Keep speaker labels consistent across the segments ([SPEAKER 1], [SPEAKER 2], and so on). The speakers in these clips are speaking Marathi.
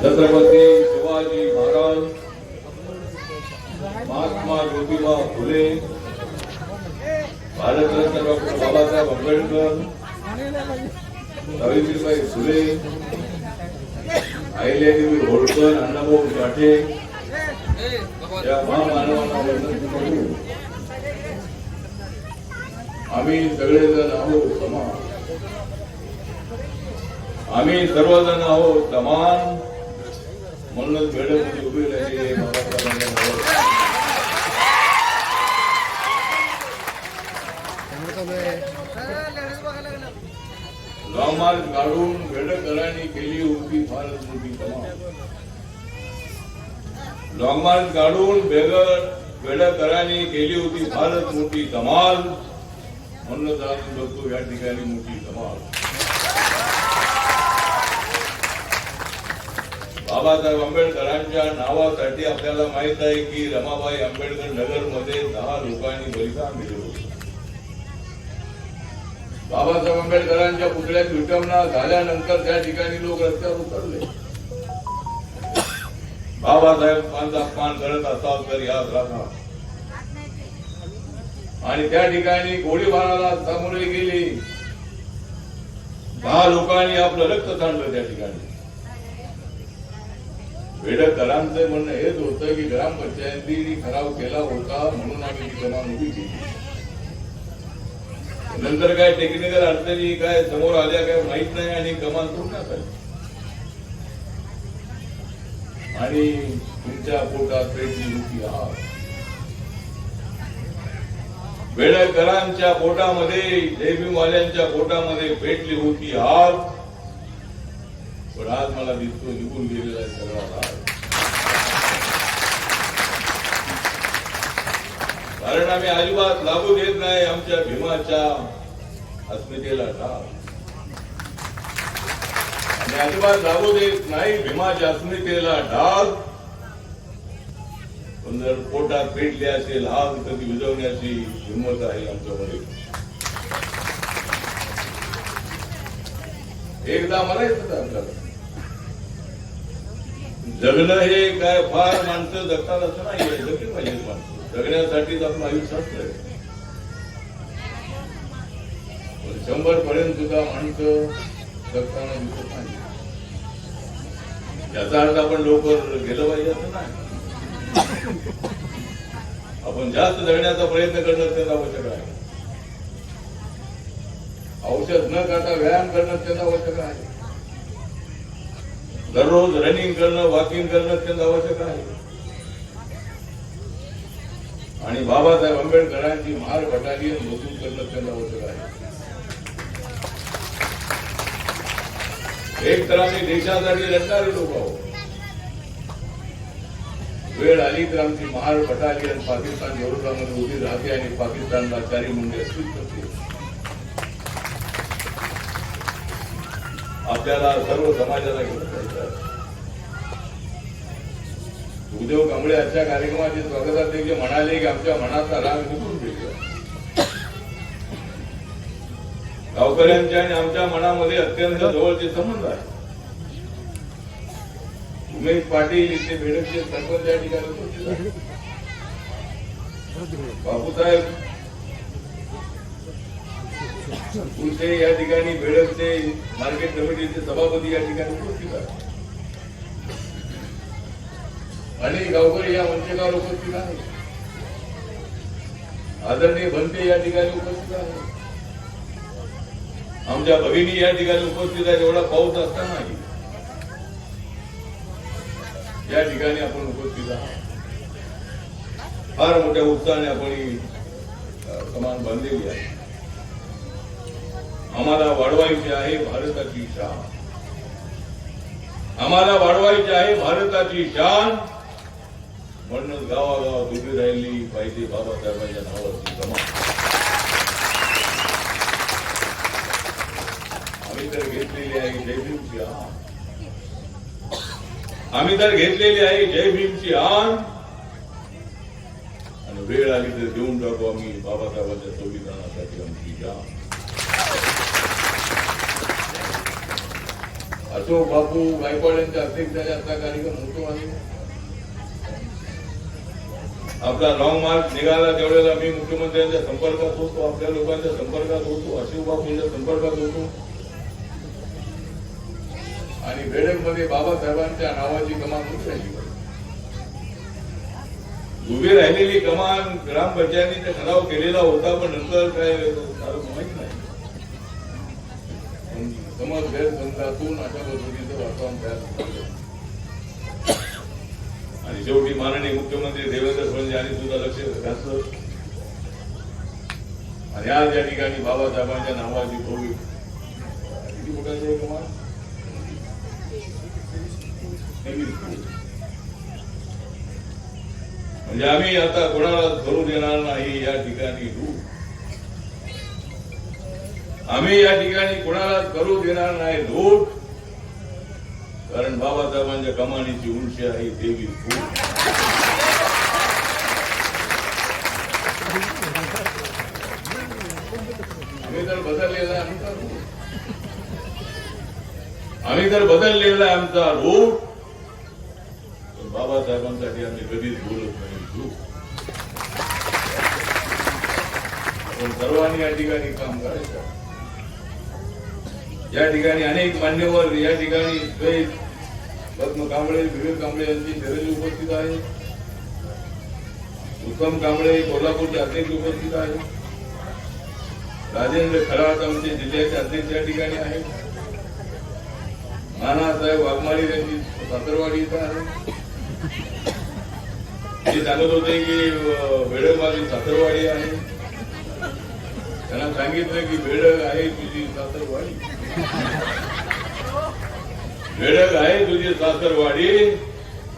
[SPEAKER 1] छत्रपती शिवाजी महाराज महात्मा ज्योतिबा फुले भारतरत्न डॉक्टर बाबासाहेब आंबेडकर सावित्रीबाई फुले अहिल्यादेवी होळकर अण्णाभाऊ साठे या महामानवांना आम्ही सगळेजण आहोत समान आम्ही सर्वजण आहोत समान म्हणूनच वेळेमध्ये उभे राहिले गावमार्ग काढून भेडकरांनी केली होती फारच मोठी कमाल लॉंगमार्ग काढून बेगर भेडकरांनी केली होती फारच मोठी कमाल म्हणूनच आज बघतो या ठिकाणी मोठी कमाल. बाबासाहेब आंबेडकरांच्या नावासाठी आपल्याला माहीत आहे की रमाबाई आंबेडकर नगरमध्ये दहा लोकांनी बलिदान दिले होते. बाबासाहेब आंबेडकरांच्या पुतळ्यात विटमना झाल्यानंतर त्या ठिकाणी लोक रस्त्यावर उतरले. बाबासाहेबांचा अपमान करत असाल तर याद राहा आणि त्या ठिकाणी गोळीबाराला सामोरे गेले. दहा लोकांनी आपलं रक्त सांडलं त्या ठिकाणी. वेडकरांचं म्हणणं हेच होतं की ग्रामपंचायतीने खराब केला होता म्हणून आम्ही ती कमान उभी केली. नंतर काय टेक्निकल अडचणी काय समोर आल्या काय माहीत नाही आणि कमान तोडण्यात आली आणि तुमच्या पोटात पेटली होती आहात वेडकरांच्या पोटामध्ये देवीवाल्यांच्या पोटामध्ये पेटली होती आज पण आज मला दिसतो निघून गेलेला सगळा राग कारण आम्ही अजिबात लागू देत नाही आमच्या भीमाच्या अस्मितेला डाग आणि अजिबात लागू देत नाही भीमाच्या अस्मितेला डाग पण पोटात पेटले असेल हा कधी विजवण्याची हिंमत आहे आमच्यामध्ये. एकदा मला होतं आपल्याला जगणं हे काय फार माणसं जगतात असं नाही जगली पाहिजे माणसं. जगण्यासाठीच आपलं आयुष्य असतंय. शंभर पर्यंत सुद्धा माणसं जगताना दिसत नाही याचा अर्थ आपण लवकर गेलं पाहिजे असं नाही. आपण जास्त जगण्याचा प्रयत्न करणं त्यांना आवश्यक आहे. औषध न करता व्यायाम करणं त्यांना आवश्यक आहे. दररोज रनिंग करणं वॉकिंग करणं अत्यंत आवश्यक आहे. आणि बाबासाहेब आंबेडकरांची महार बटालियन मजूर करणं अत्यंत आवश्यक आहे. एक तर आम्ही देशासाठी लढणारे लोक आहोत. वेळ आली तर आमची महार बटालियन पाकिस्तान विरोधामध्ये उभी राहते आणि पाकिस्तानला चारी मुंडे अस्तित्व करते आपल्याला सर्व समाजाला घेऊन जायचं आहे. कांबळे आजच्या कार्यक्रमाचे स्वागताध्यक्ष म्हणाले की आमच्या मनाचा राग निघून गेला. गावकऱ्यांच्या आणि आमच्या मनामध्ये अत्यंत जवळचे संबंध आहे. उमेश पाटील इथे बेडकचे सरपंच या ठिकाणी उपस्थित बापूसाहेब कुलते या ठिकाणी बेडकचे मार्केट कमिटीचे सभापती या ठिकाणी उपस्थित आहेत. आणि गावकरी या मंचकावर उपस्थित आहेत. आदरणीय भंते या ठिकाणी उपस्थित आहेत. आमच्या भगिनी या ठिकाणी उपस्थित आहेत एवढा पाऊस असतानाही. या ठिकाणी आपण उपस्थित आहोत. फार मोठ्या उत्साहाने आपण ही कमान बांधलेली आहे. आम्हाला वाढवायची आहे भारताची शान. आम्हाला वाढवायची आहे भारताची शान. म्हणूनच गावागावात उभी राहिली पाहिजे बाबासाहेबांच्या नावाची कमान आम्ही तर घेतलेली आहे जय भीमची आम्ही तर घेतलेली आहे. जय भीमची आण आणि वेळ आली तर देऊन टाकू आम्ही बाबासाहेबांच्या संविधानासाठी आमची जाण अशोक बापू गायकवाड यांच्या अध्यक्षाच्या कार्यक्रम होतो आणि आपला लॉंग मार्च निघाला तेवढ्याला मी मुख्यमंत्र्यांच्या संपर्कात होतो आपल्या लोकांच्या संपर्कात होतो अशोक बापूंच्या संपर्कात होतो. आणि बेडकमध्ये बाबासाहेबांच्या नावाची कमान उभी उभी राहिलेली कमान ग्रामपंचायतीचा ठराव केलेला होता पण नंतर काय माहीत नाही. समज गैरसमजातून अशा पद्धतीचं वातावरण तयार आणि शेवटी माननीय मुख्यमंत्री देवेंद्र फडणवीस यांनी सुद्धा लक्ष घातलं. आणि आज या ठिकाणी बाबासाहेबांच्या नावाची कोविड किती मोठा कमान? म्हणजे आम्ही आता कोणाला धरून येणार नाही या ठिकाणी लूट आम्ही या ठिकाणी कोणाला करू देणार नाही लूट. कारण बाबासाहेबांच्या कमानीची उंची आहे देवी फूट आम्ही तर बदललेला आमचा आम्ही तर बदललेला आमचा रूट कधीच बोलत नाही. सर्वांनी या ठिकाणी काम करायचं. या ठिकाणी अनेक मान्यवर या ठिकाणी द्वैत पद्म कांबळे विवेक कांबळे यांची शरीर उपस्थित आहे. उत्तम कांबळे कोल्हापूरचे अध्यक्ष उपस्थित आहे. राजेंद्र खरात आमचे म्हणजे जिल्ह्याचे अध्यक्ष या ठिकाणी आहेत. नानासाहेब वाघमारी यांची सातरवाडी इथं आहे. ते सांगत होते की अं, माझी आहे. त्यांना सांगितलं की बेडक आहे तुझी सातरवाडी बेडक आहे तुझी सातरवाडी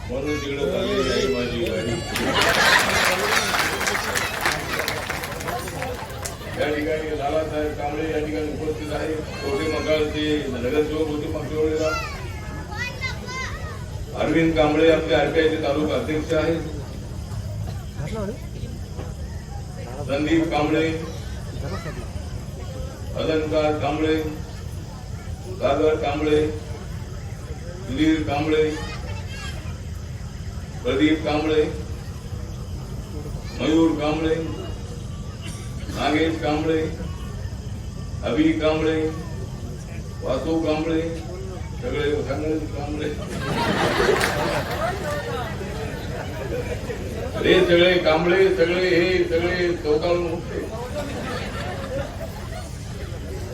[SPEAKER 1] म्हणून तिकडे चालली आहे माझी गाडी. या ठिकाणी लालासाहेब कांबळे या ठिकाणी उपस्थित आहे कोटे मंगाळचे नगरसेवक होते मागच्या वेळेला अरविंद कांबळे आपले आरपीआयचे तालुका अध्यक्ष आहेत. संदीप कांबळे, अलंकार कांबळे सागर कांबळे, सुधीर कांबळे, प्रदीप कांबळे, मयूर कांबळे, नागेश कांबळे, अभि कांबळे, वासू कांबळे, सगळे कांबळे. हे सगळे कांबळे सगळे हे सगळे चौकाळून उठले.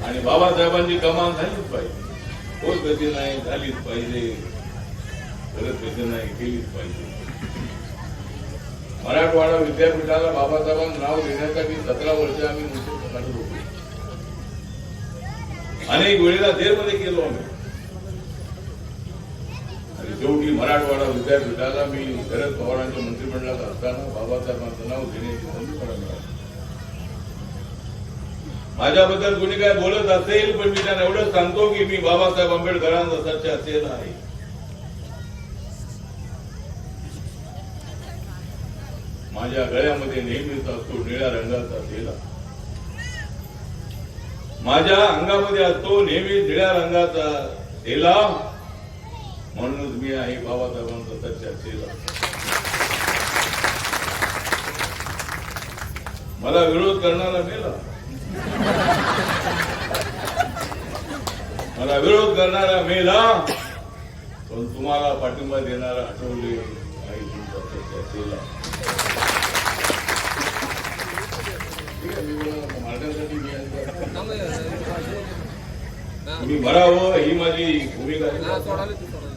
[SPEAKER 1] आणि बाबासाहेबांची कमान झालीच पाहिजे. होत गती नाही झालीच पाहिजे. करत गती नाही केलीच पाहिजे. मराठवाडा विद्यापीठाला बाबासाहेबांचं नाव देण्यासाठी सतरा वर्ष आम्ही मुंबईत काढत होतो अनेक वेळेला देरमध्ये गेलो आम्ही. शेवटी मराठवाडा विद्यापीठाला मी शरद पवारांच्या मंत्रिमंडळात असताना बाबासाहेबांचं नाव घेण्याची संधी मला मिळाली. माझ्याबद्दल कुणी काय बोलत असेल पण मी त्यांना एवढंच सांगतो की मी बाबासाहेब आंबेडकरांचा सच्चा असेल आहे. माझ्या गळ्यामध्ये नेहमीच असतो निळ्या रंगाचा तेला माझ्या अंगामध्ये असतो नेहमी निळ्या रंगाचा तेला म्हणूनच मी आहे बाबासाहेबांचा सच्चा तेला मला विरोध करणारा मेला मला विरोध करणारा मेला. पण तुम्हाला पाठिंबा देणारा आठवले आहे तुमचा आहे, मी तुम्ही भरावं ही माझी भूमिका आहे.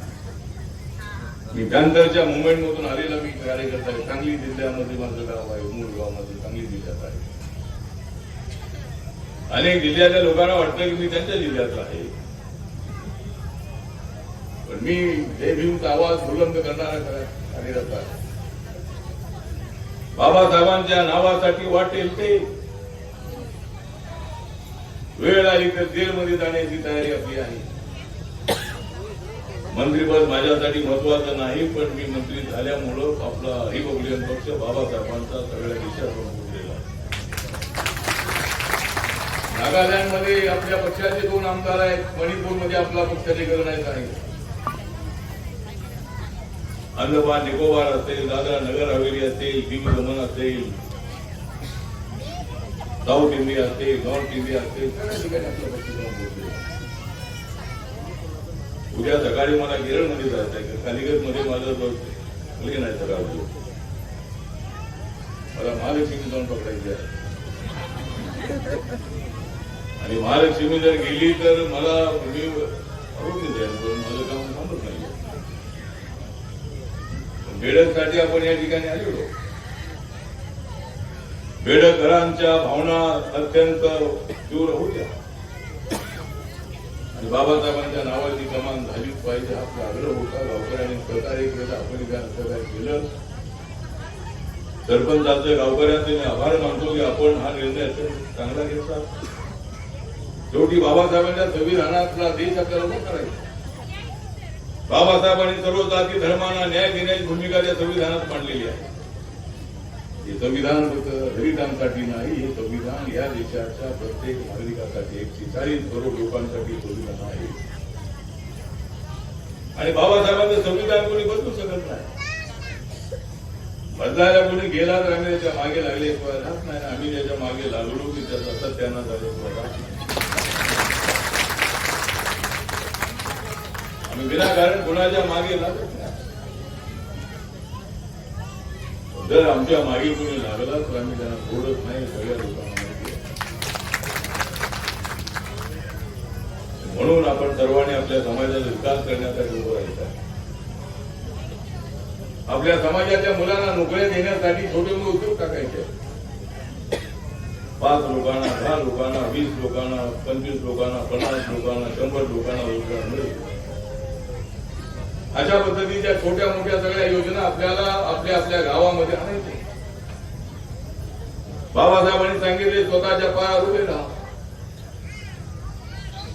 [SPEAKER 1] मी पॅन्थरच्या मुंबईमधून आलेला मी कार्यकर्ता आहे. सांगली जिल्ह्यामध्ये माझं गाव आहे मूळ गावामध्ये सांगली जिल्ह्यात आहे. अनेक जिल्ह्याच्या लोकांना वाटतं की मी त्यांच्या जिल्ह्यातला आहे. पण मी जय भीमचा आवाज बुलंद करणारा कार्यकर्ता आहे. बाबासाहेबांच्या नावासाठी वाटेल ते. वेळ आली तर जेलमध्ये जाण्याची तयारी आपली आहे. मंत्रीपद माझ्यासाठी महत्वाचं नाही पण मी मंत्री झाल्यामुळं आपला रिपब्लिकन पक्ष बाबासाहेबांचा सगळ्या देशात उठलेला नागालँडमध्ये आपल्या पक्षाचे दोन आमदार आहेत. मणिपूरमध्ये आपला पक्षाधिकरण आहे. अंदमान निकोबार असेल दादरा नगर हवेली असेल दीव दमन असेल साऊथ इंडिया असेल नॉर्थ इंडिया असेल सगळ्या ठिकाणी आपल्या पक्ष उद्या सकाळी मला केरळमध्ये जायचं आहे. कालिगत मध्ये माझं प्लेन आहे सकाळ मला महालक्ष्मी जाऊन पकडायची आहे. आणि महालक्ष्मी जर गेली तर मला मी आरोग्य द्याल पण माझं काम थांबत नाही. बेडकसाठी आपण या ठिकाणी आलेलो बेडकरांच्या भावना अत्यंत तीव्र होत्या आणि बाबासाहेबांच्या नावाची कमान झालीच पाहिजे हा आपला आग्रह होता. गावकऱ्यांनी सहकार्य केलं आपण सहकार्य केलं. सरपंचाचे गावकऱ्यांचे मी आभार मानतो की आपण हा निर्णय चांगला घेतला. शेवटी बाबासाहेबांच्या संविधानातला देश आपल्याला उभा करायचा. बाबासाहेबांनी सर्व जाती धर्मांना न्याय देण्याची भूमिका त्या संविधानात मांडलेली आहे. हे संविधान फक्त दलितांसाठी नाही हे संविधान या देशाच्या प्रत्येक नागरिकासाठी एकशे चाळीस करोड लोकांसाठी संविधान आहे. आणि बाबासाहेबांचं संविधान कोणी बदलू शकत नाही. बदलायला कोणी गेला तर आम्ही त्याच्यामागे लागले राहत नाही आम्ही त्याच्यामागे लागलो की त्याचा सत्याना झाले आम्ही विनाकारण कोणाच्या मागे लागत नाही. जर आमच्या मागे कोणी लागला तर आम्ही त्यांना सोडत नाही सगळ्या लोकांना म्हणून आपण सर्वांनी आपल्या समाजाचा विकास करण्यासाठी उभं राहायचा आपल्या समाजाच्या मुलांना नोकऱ्या देण्यासाठी छोटे मोठे उद्योग टाकायचे पाच लोकांना दहा लोकांना वीस लोकांना पंचवीस लोकांना पन्नास लोकांना शंभर लोकांना रोजगार मिळेल. अशा पद्धतीच्या छोट्या मोठ्या सगळ्या योजना आपल्याला आपल्या आपल्या गावामध्ये आणायच्या बाबासाहेबांनी सांगितले स्वतःच्या पायावर उभे राहा.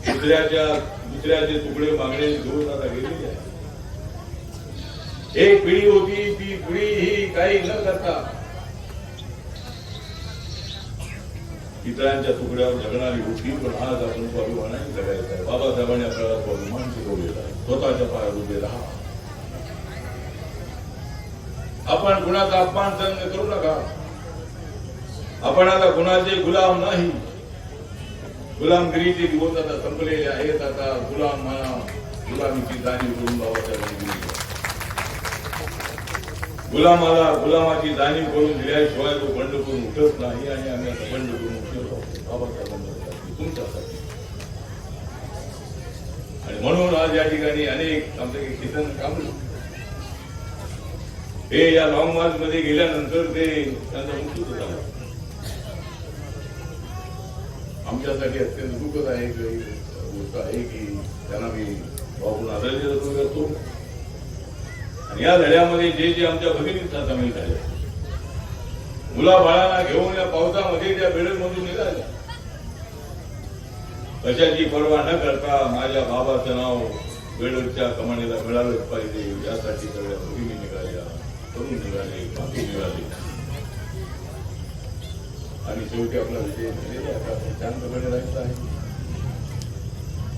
[SPEAKER 1] दुसऱ्याच्या दुसऱ्याचे तुकडे मागणे घेऊन आता गेलेली आहे. एक पिढी होती ती पिढी ही काही न करता इतरांच्या तुकड्यावर जगणारी होती पण आज आपण स्वाभिमानाने जगायचं आहे. बाबासाहेबांनी आपल्याला स्वाभिमान शिकवलेला आहे. स्वतःच्या पायावर उभे राहा. आपण कुणाचा अपमान सहन करू नका. आपण आता कुणाचे गुलाम नाही. गुलामगिरीचे दिवस आता संपलेले आहेत. आता गुलाम म्हणा. गुलामीची जाणीव करून बाबासाहेबांनी दिली. गुलामाला गुलामाची जाणीव करून दिल्याशिवाय तो बंड करून उठत नाही आणि आम्ही आता बंड करून उठलेलो आहोत बाबासाहेबांसाठी तुमच्यासाठी आणि म्हणून आज या ठिकाणी अनेक आमचे किसन कामले हे या लॉंग मार्च मध्ये गेल्यानंतर ते त्यांचा मृत्यू झाला. आमच्यासाठी अत्यंत दुःखद आहे गोष्ट आहे की त्यांना मी बाबून आदरणीय करतो या लढ्यामध्ये जे जे आमच्या भगिनींचा सामील झाले. मुलाबाळांना घेऊन या पावसामध्ये त्या बेडमधून निघाल्या. कशाची पर्वा न करता माझ्या बाबाचं नाव बेडच्या कमानीला मिळालंच पाहिजे. यासाठी सगळ्या भगिनी निघाल्या तरुण निघाले बाकी निघाले. आणि शेवटी आपला विजय झालेला आहे. आता शांतपणे राहायचा आहे.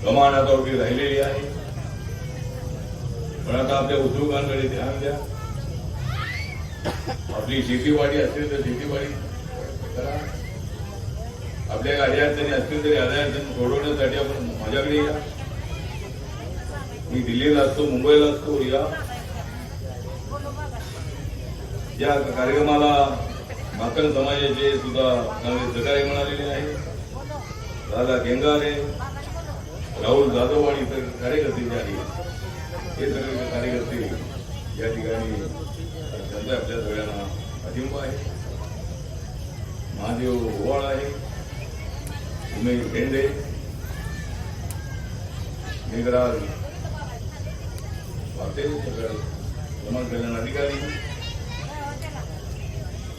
[SPEAKER 1] कमान आता उभी राहिलेली आहे. पण आता आपल्या उद्योगांकडे ध्यान द्या. आपली शेतीवाडी असेल तर शेतीवाडी करा. आपल्या काही अडचणी असतील तरी अडचणी सोडवण्यासाठी आपण माझ्याकडे या. मी दिल्लीला असतो मुंबईला असतो या. या कार्यक्रमाला माकन समाजाचे सुद्धा चांगले सहकार्य मिळालेले आहे. दादा गेंगारे राहुल जाधव आणि इतर कार्यकर्ते जे आहेत हे सगळे कार्यकर्ते या ठिकाणी त्यांचा आपल्या सगळ्यांना पाठिंबा आहे. महादेव ओवाळ आहे. उमेश भेंडे. मेघराज पाटील सगळं समाज कल्याण अधिकारी.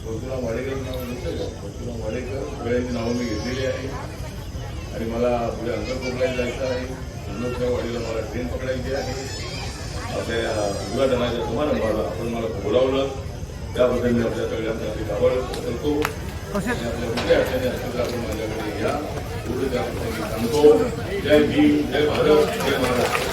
[SPEAKER 1] परशुराम वाडेकर नाव घेतलं परशुराम वाडेकर सगळ्यांची नावं मी घेतलेली आहे. आणि मला पुढे अंतरकोपऱ्यात जायचं आहे. अंधोच्या वाडीला मला ट्रेन पकडायची आहे. आपल्या या उद्घाटनाच्या समारंभाला आपण मला बोलावलं. त्याबद्दल मी आपल्या सगळ्यांचा आभार करतो. आणि आपल्या कुठल्या अडचणी असतील आपण माझ्याकडे या. एवढं त्या सांगतो. जय भीम जय भारत जय महाराष्ट्र.